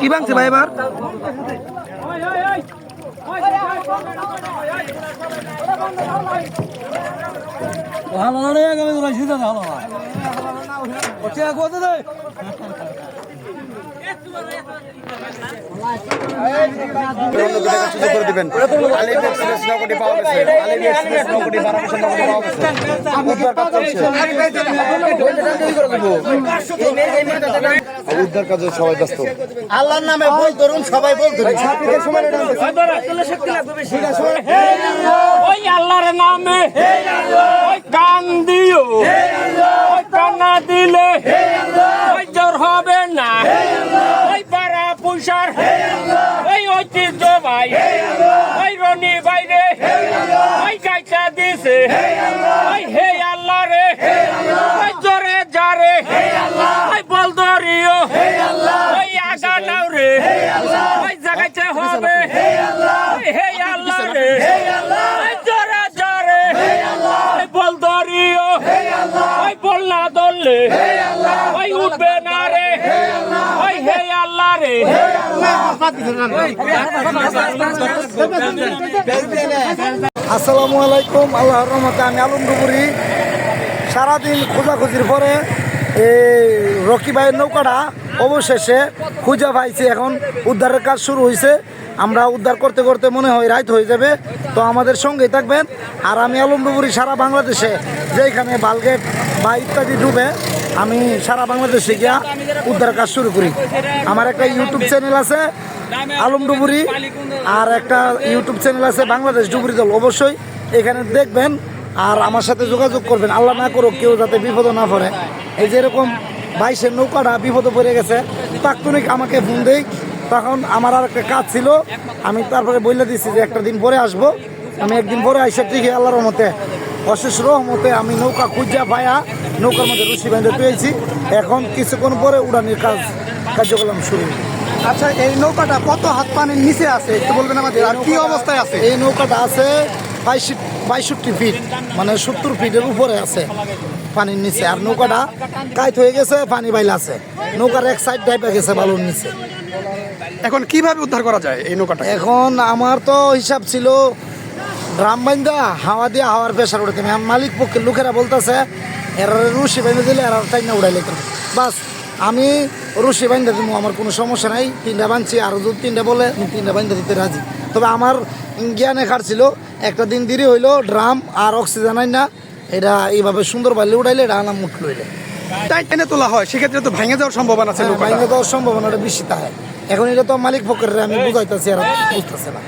কি ভাঙছে ভাই এবার? ভালো না রে আমি তোরা সিধা ভালো না। ওকে কত দে উদ্ধার কাজ সবাই ব্যস্ত আল্লাহর নামে বল ধরুন, সবাই বল ধরুন। ওই আল্লাহর নামে, ওই দিও কান্না দিলে ওই জ্বর হবে না ওই পুষার ওই ঐতিহ্য ভাই। ওই রনি বাইরে। ওই গাইটা দিছে। ওই হে আল্লাহ রে। ওই জোরে যারে। ওই বল ধরিও ওই আগা নাও রে। ওই জাগাইতে হবে। হে আল্লাহ রে। ওই জোরে যারে। ওই বল ধরিও ওই বল না ধরলে ওই উঠবে না রে। আসসালামু আলাইকুম, আল্লাহর রহমতে আমি আলমডুবুরি সারাদিন খোঁজাখুঁজির পরে এই রকি ভাইয়ের নৌকাটা অবশেষে খুঁজে পাইছি এখন। উদ্ধারের কাজ শুরু হয়েছে আমরা উদ্ধার করতে করতে মনে হয় রাইত হয়ে যাবে। তো আমাদের সঙ্গেই থাকবেন। আর আমি আলমডুবুরি সারা বাংলাদেশে যেখানে বালগেট বা ইত্যাদি ডুবে আমি সারা বাংলাদেশে গিয়া উদ্ধার কাজ শুরু করি। আমার একটা ইউটিউব চ্যানেল আছে, আলম ডুবুরি, আর একটা ইউটিউব চ্যানেল আছে বাংলাদেশ ডুবুরি দল। অবশ্যই এখানে দেখবেন আর আমার সাথে যোগাযোগ করবেন। আল্লাহ না করুক কেউ যাতে বিপদ না পড়ে। এই যেরকম বাইশের নৌকাটা বিপদে পড়ে গেছে, তাৎক্ষণিক আমাকে ফোন দেই। তখন আমার আর একটা কাজ ছিল, আমি তারপরে বলে দিচ্ছি যে একটা দিন পরে আসব। আমি একদিন পরে আইসা ঠিকই আল্লাহর রহমতে অশেষ রহমতে আমি নৌকা খুঁজা পায়া নৌকার মধ্যে রুশি বেঁধে পেয়েছি। এখন কিছুক্ষণ পরে উড়ানির কাজ কার্যক্রম শুরু। আচ্ছা এই নৌকাটা কত হাত পানির নিচে আছে? একটু বলবেন আমাদের আর কি অবস্থায় আছে? এই নৌকাটা আছে বাইষট্টি ফিট মানে সত্তর ফিটের উপরে আছে পানির নিচে। আর নৌকাটা কাইত হয়ে গেছে পানি বাইল আছে। নৌকার এক সাইড টাইপে গেছে বালুর নিচে। এখন কীভাবে উদ্ধার করা যায় এই নৌকাটা? এখন আমার তো হিসাব ছিল ড্রাম বাইন্দা হাওয়া দিয়ে হাওয়ার প্রেশার উঠাতে আমি মালিক পক্ষের লোকেরা বলতেছে এরা রুশি বাইন্দা দিলে এরা তাই না উড়াইলে কেন বাস আমি রুশি বাইন্দা দিব আমার কোনো সমস্যা নাই। তিনটা বানছি আর যদি তিনটা বলে আমি তিনটা বাইন্দা দিতে রাজি। তবে আমার জ্ঞানে ছিল একটা দিন দেরি হইল ড্রাম আর অক্সিজেন আই না এটা এইভাবে সুন্দর বালি উড়াইলে এটা আনাম মুঠ লইলে তাই টেনে তোলা হয় সেক্ষেত্রে তো ভেঙে যাওয়ার সম্ভাবনা আছে নৌকাটা। বাইন্দা দেওয়ার সম্ভাবনাটা বেশি তাই। এখন এটা তো মালিক পক্ষের আমি বুঝাইতেছি আর বুঝতেছে না।